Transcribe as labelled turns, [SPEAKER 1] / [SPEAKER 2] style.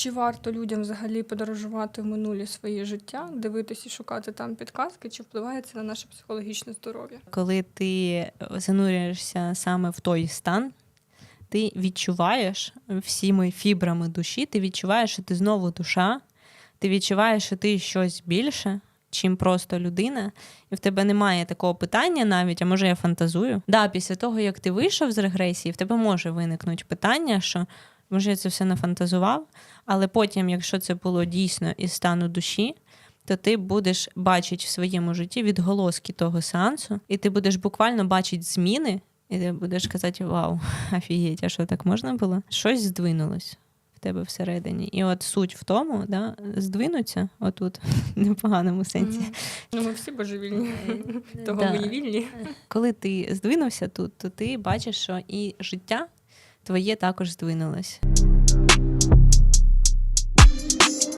[SPEAKER 1] Чи варто людям взагалі подорожувати в минулі своє життя, дивитися і шукати там підказки, чи впливає це на наше психологічне здоров'я?
[SPEAKER 2] Коли ти занурюєшся саме в той стан, ти відчуваєш всіми фібрами душі, ти відчуваєш, що ти знову душа, ти відчуваєш, що ти щось більше, чим просто людина, і в тебе немає такого питання навіть, а може я фантазую. Да, після того, як ти вийшов з регресії, в тебе може виникнути питання, що може я це все нафантазував, але потім, якщо це було дійсно із стану душі, то ти будеш бачити в своєму житті відголоски того сеансу, і ти будеш буквально бачити зміни, і ти будеш казати: Вау, офігеть, а що так можна було? Щось здвинулось в тебе всередині. І от суть в тому, да, здвинуться отут, в непоганому сенсі.
[SPEAKER 1] Ну, ми всі божевільні, того
[SPEAKER 2] Да.
[SPEAKER 1] ми і вільні.
[SPEAKER 2] Коли ти здвинувся тут, то ти бачиш, що і життя твоє також здвинулось.